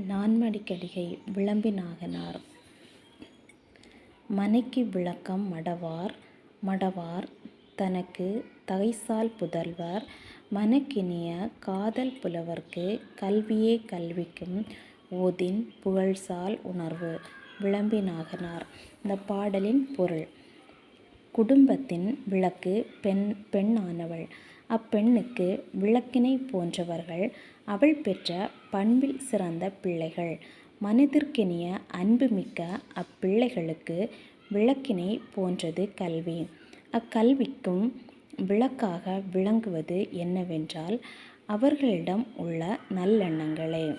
நான்மடிக்கடிகை விளம்பினாகனார். மனைக்கு விளக்கம் மடவார் மடவார் தனக்கு தகைசால் புதல்வர் மனக்கினிய காதல் புலவர்க்கு கல்வியே கல்விக்கும் ஓதின் புகழ்சால் உணர்வு விளம்பினாகனார். இந்த பாடலின் பொருள் குடும்பத்தின் விளக்கு பெண் பெண்ணானவள். அப்பெண்ணுக்கு விளக்கினைப் போன்றவர்கள் அவள் பெற்ற பண்பில் சிறந்த பிள்ளைகள். மனதிற்கினிய அன்புமிக்க அப்பிள்ளைகளுக்கு விளக்கினை போன்றது கல்வி. அக்கல்விக்கும் விளக்காக விளங்குவது என்னவென்றால் அவர்களிடம் உள்ள நல்லெண்ணங்களே.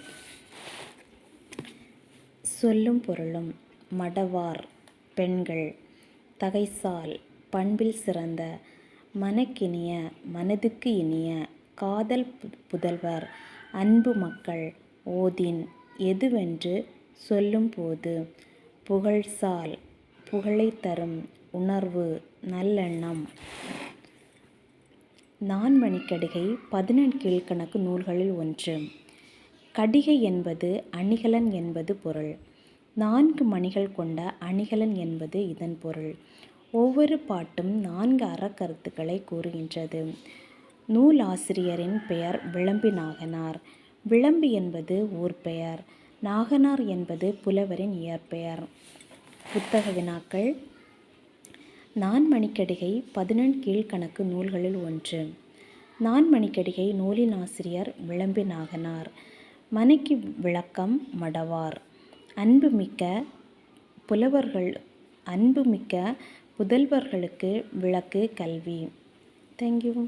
சொல்லும் பொருளும் மடவார் பெண்கள். தகைசால் பண்பில் சிறந்த மனக்கினிய மனதுக்கு இனிய காதல் புதல்வர் அன்பு மக்கள் ஓதின் எதுவென்று சொல்லும்போது புகழ்சால் புகழைத் தரும் உணர்வு நல்லெண்ணம். நான் மணிக்கடிகை பதினெண் கீழ்கணக்கு நூல்களில் ஒன்று. கடிகை என்பது அணிகலன் என்பது பொருள். நான்கு மணிகள் கொண்ட அணிகலன் என்பது இதன் பொருள். ஒவ்வொரு பாட்டும் நான்கு அறக்கருத்துக்களை கூறுகின்றது. நூலாசிரியரின் பெயர் விளம்பி நாகனார். விளம்பி என்பது ஊர் பெயர். நாகனார் என்பது புலவரின் இயற்பெயர். புத்தக வினாக்கள். நான்மணிக்கடிகை பதினெண் கீழ்க்கணக்கு நூல்களில் ஒன்று. நான்மணிக்கடிகை நூலின் ஆசிரியர் விளம்பி நாகனார். மனைக்கு விளக்கம் மடவார். அன்புமிக்க புலவர்கள் அன்புமிக்க புதல்வர்களுக்கு விளக்கு கல்வி. தேங்க்யூ